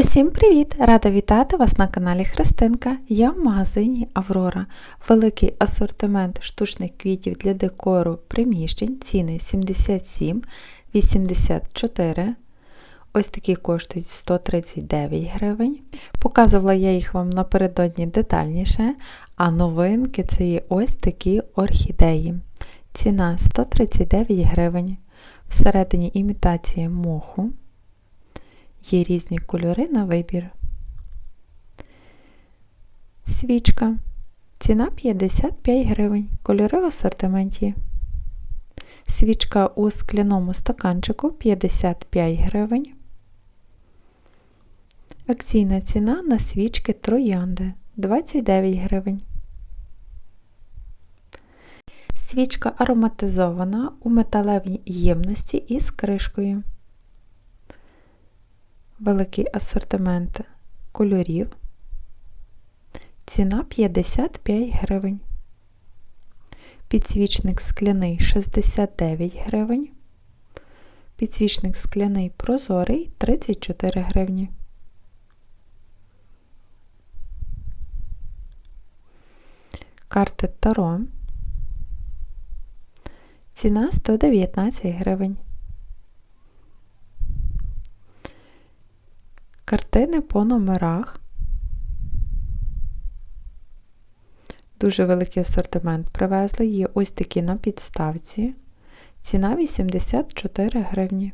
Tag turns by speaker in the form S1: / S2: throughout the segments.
S1: Усім привіт! Рада вітати вас на каналі Христинка. Я в магазині Аврора. Великий асортимент штучних квітів для декору приміщень. Ціни 77, 84. Ось такі коштують 139 гривень. Показувала я їх вам напередодні детальніше. А новинки це є ось такі орхідеї. Ціна 139 гривень. Всередині імітація моху. Є різні кольори на вибір. Свічка. Ціна 55 гривень. Кольори в асортименті. Свічка у скляному стаканчику 55 гривень. Акційна ціна на свічки троянди 29 гривень. Свічка ароматизована у металевій ємності із кришкою великий асортимент кольорів. Ціна 55 гривень. Підсвічник скляний 69 гривень. Підсвічник скляний прозорий 34 гривні. Карти Таро. Ціна 119 гривень. Картини по номерах. Дуже великий асортимент привезли. Є ось такі на підставці. Ціна 84 гривні.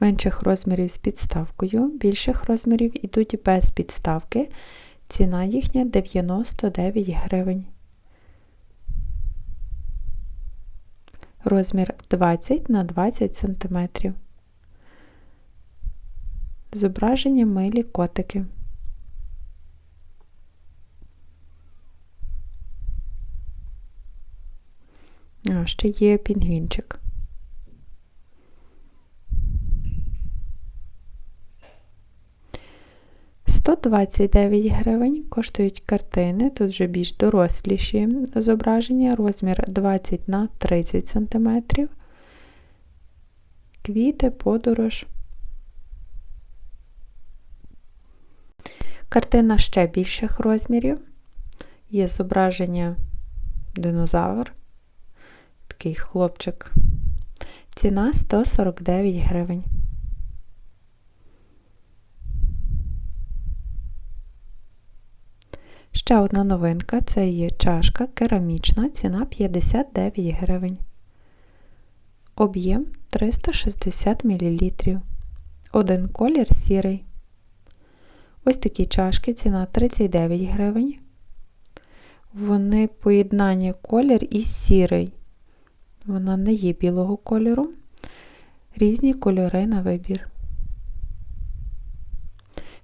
S1: Менших розмірів з підставкою, більших розмірів йдуть без підставки. Ціна їхня 99 гривень. Розмір 20 на 20 см. Зображення милі котики. А, ще є пінгвінчик. 129 гривень коштують картини, тут вже більш доросліші зображення, розмір 20 на 30 см. Квіти, подорож. Картина ще більших розмірів. Є зображення динозавр, такий хлопчик. Ціна 149 гривень. Ще одна новинка це є чашка керамічна, ціна 59 гривень. Об'єм 360 мл. Один колір сірий. Ось такі чашки, ціна 39 гривень. Вони поєднання колір і сірий. Вона не є білого кольору. Різні кольори на вибір.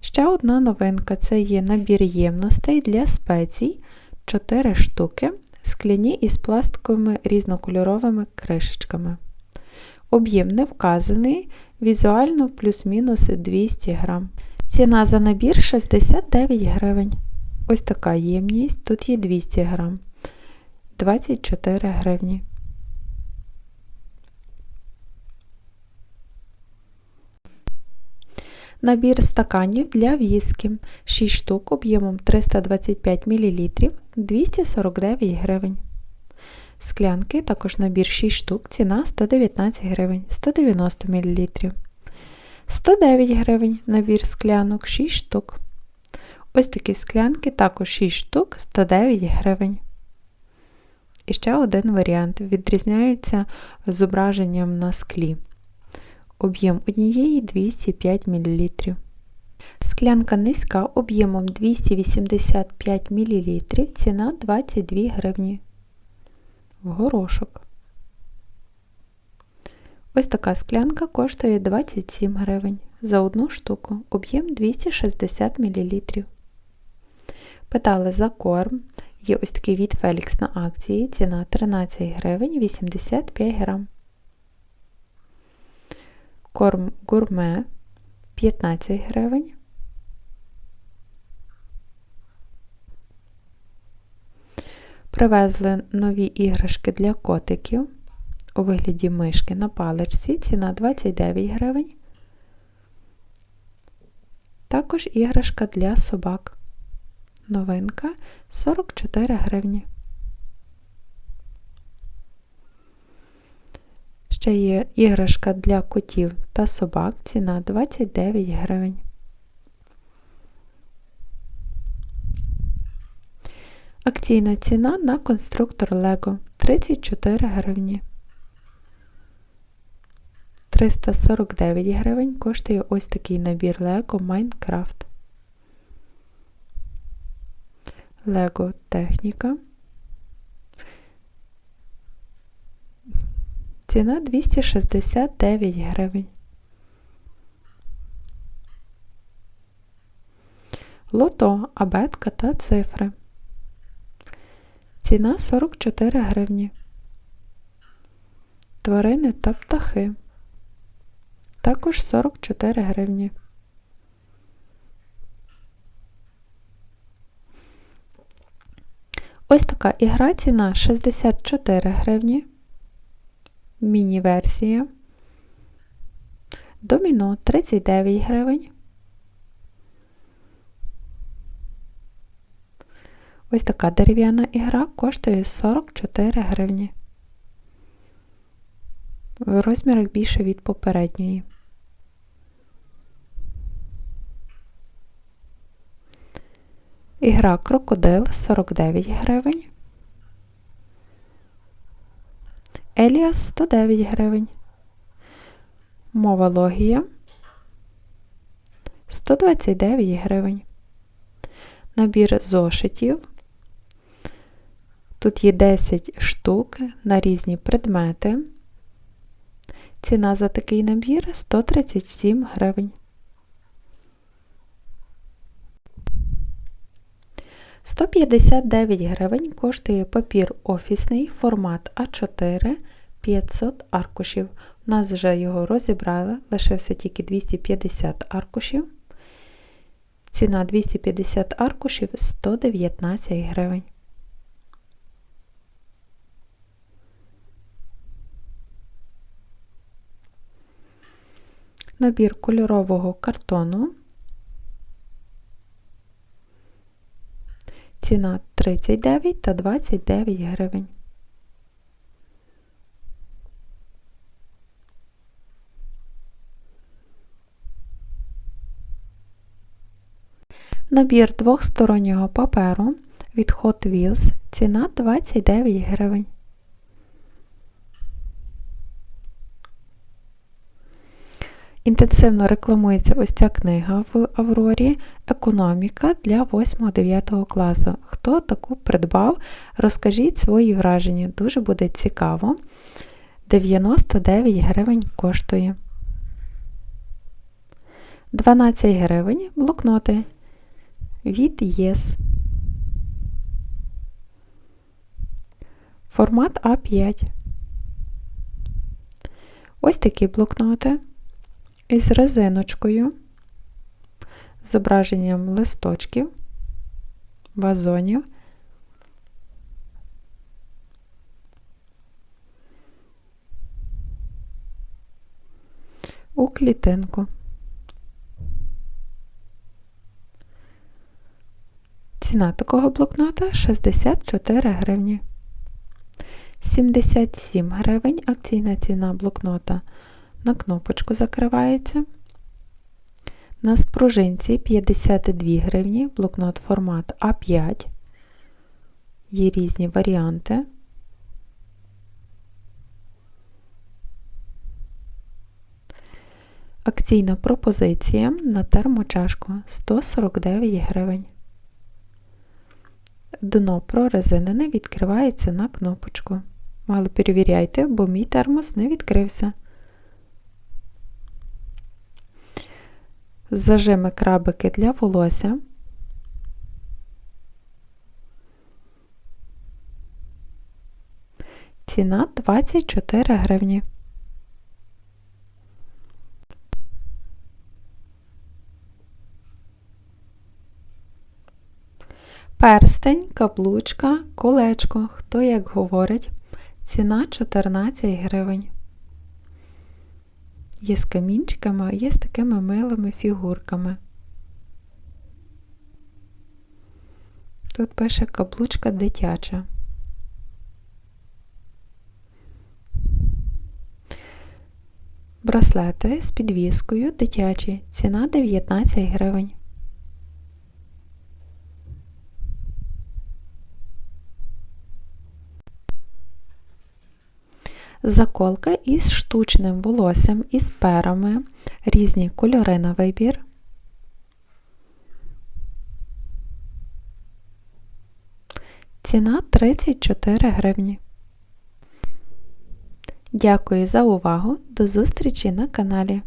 S1: Ще одна новинка це є набір ємностей для спецій 4 штуки, скляні із пластиковими різнокольоровими кришечками. Об'єм не вказаний, візуально плюс-мінус 200 грам. Ціна за набір 69 гривень. Ось така ємність, тут є 200 грам, 24 гривні. Набір стаканів для віскі 6 штук об'ємом 325 мл 249 гривень. Склянки також набір 6 штук, ціна 119 гривень 190 мл. 109 гривень набір склянок 6 штук. Ось такі склянки також 6 штук 109 гривень. І ще один варіант відрізняється зображенням на склі. Об'єм однієї 205 мл. Склянка низька об'ємом 285 мл, ціна 22 гривні. В горошок. Ось така склянка коштує 27 гривень за одну штуку, об'єм 260 мл. Питали за корм. Є ось такий від Фелікс на акції, ціна 13 гривень 85 грам корм гурме 15 гривень. Привезли нові іграшки для котиків у вигляді мишки на паличці, ціна 29 гривень. Також іграшка для собак. Новинка 44 гривні. Ще є іграшка для котів та собак, ціна 29 гривень. Акційна ціна на конструктор Lego 34 гривні. 349 гривень коштує ось такий набір Lego Minecraft. Lego техніка. Ціна 269 гривень. Лото, абетка та цифри. Ціна 44 гривні. Тварини та птахи. Також 44 гривні. Ось така ігра ціна 64 гривні. Міні-версія. Доміно 39 гривень. Ось така дерев'яна ігра коштує 44 гривні. В розмірах більше від попередньої. Ігра крокодил 49 гривень. Еліас 109 гривень. Мова логія 129 гривень. Набір зошитів. Тут є 10 штук на різні предмети. Ціна за такий набір 137 гривень. 159 гривень коштує папір офісний формат А4 500 аркушів. У нас вже його розібрали, лишився тільки 250 аркушів. Ціна 250 аркушів 119 гривень. Набір кольорового картону Ціна 39 та 29 гривень. Набір двохстороннього паперу від Hot ціна 29 гривень. Інтенсивно рекламується ось ця книга в Аврорі Економіка для 8-9 класу. Хто таку придбав, розкажіть свої враження, дуже буде цікаво. 99 гривень коштує. 12 гривень блокноти від ЄС. Формат А5. Ось такі блокноти із резиночкою, зображенням листочків, вазонів. У клітинку. Ціна такого блокнота 64 гривні. 77 гривень акційна ціна блокнота на кнопочку закривається. На спружинці 52 гривні, блокнот формат А5. Є різні варіанти. Акційна пропозиція на термочашку 149 гривень. Дно прорезинене відкривається на кнопочку. Але перевіряйте, бо мій термос не відкрився. Зажими крабики для волосся. Ціна 24 гривні. Перстень, каблучка, колечко. Хто як говорить. Ціна 14 гривень. Є з камінчиками, а є з такими милими фігурками. Тут пише каблучка дитяча. Браслети з підвіскою дитячі. Ціна 19 гривень. Заколка із штучним волоссям, із перами, різні кольори на вибір. Ціна 34 гривні. Дякую за увагу. До зустрічі на каналі.